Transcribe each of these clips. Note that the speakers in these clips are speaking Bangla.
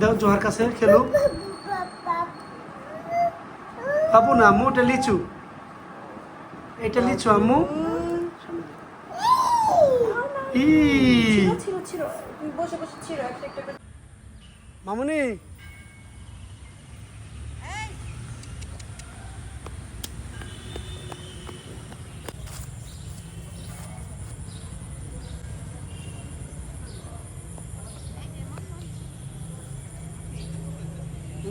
দাও জোহার কাছে খেলো। পাবো না আম্মু এটা লিচু। এটা লিচু আম্মু। মামুনি।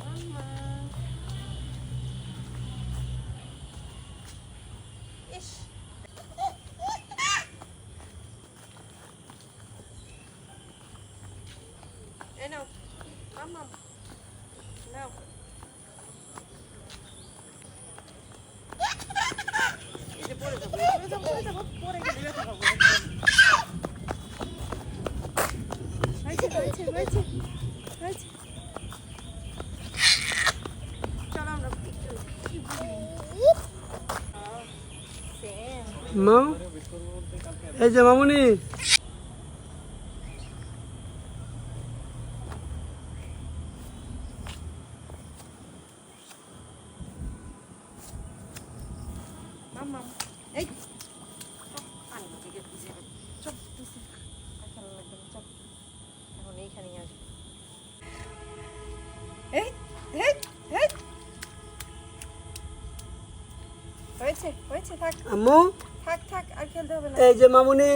মাম্মা ইস এই নাও মাম্মা নাও এই যে পড়ে যাব পড়ে যাব পড়ে যাব পড়ে গেলে ব্যথা পাবো একদম। হয়েছে হয়েছে হয়েছে হয়েছে চলো আমরা একটু সেম মা এই যে মামুনি। এই চপ, হয়েছে হয়েছে থাক। আম্মু? থাক থাক আর খেলতে হবে না। এই যে মামুনি।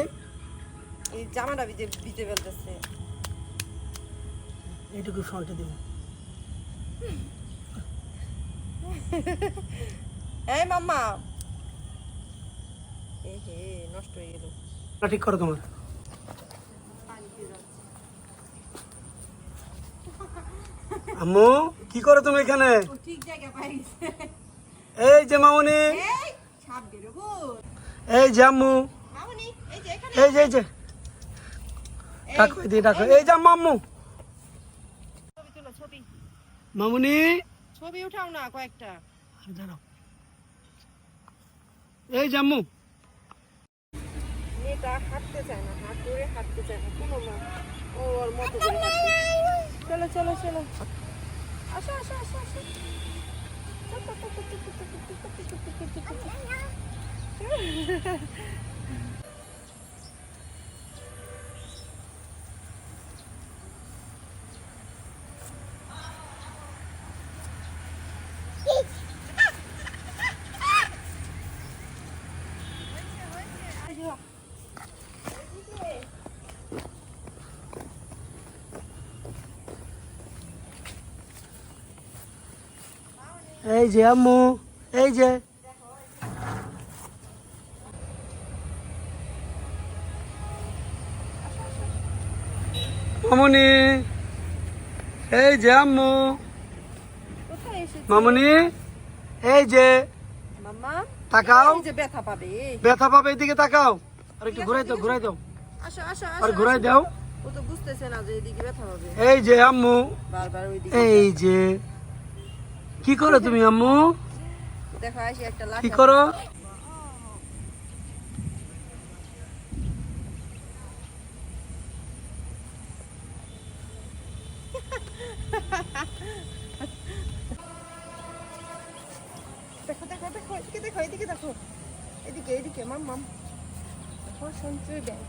এই জামাটা ভিজে ভিজে ফেলতেছে। এইটুকু ফ্রন্টে দিব এই মাম্মা। এ হে নষ্ট হয়ে গেল। ঠিক করো তোমার। আম্মু কি করো তুমি এখানে? ঠিক জায়গায় পাইছে এই যে মামুনি। এই যে আম্মু। এই যে এই যে এই ডাকো এদিকে ডাকো। এই। যে আম্মু মামুনি। ছবি উঠাও না কয়েকটা। দাঁড়াও। এই যে আম্মু। মেয়েটা হাঁটতে চায় না হাত ধরে হাঁটতে চায় না কোনো মা ওর মতো চলো চলো চলো। আসো আসো আসো আসো। এই যে আম্মু এই যে মামুনি। এই যে আম্মু। মামনি এই যে তাকাও। যে ব্যথা পাবে। এদিকে তাকাও। আর একটু ঘুরাই দাও ঘুরাই দাও। আর ঘুরাই দাও। ও তো বুঝতেছে না যে এদিকে এই যে আম্মু। এই যে। কি করো তুমি আম্মু? কি করো? দেখো দেখো দেখো এদিকে দেখো এদিকে দেখো। এদিকে এদিকে মাম মাম। দেখো সঞ্চয় ব্যাংক।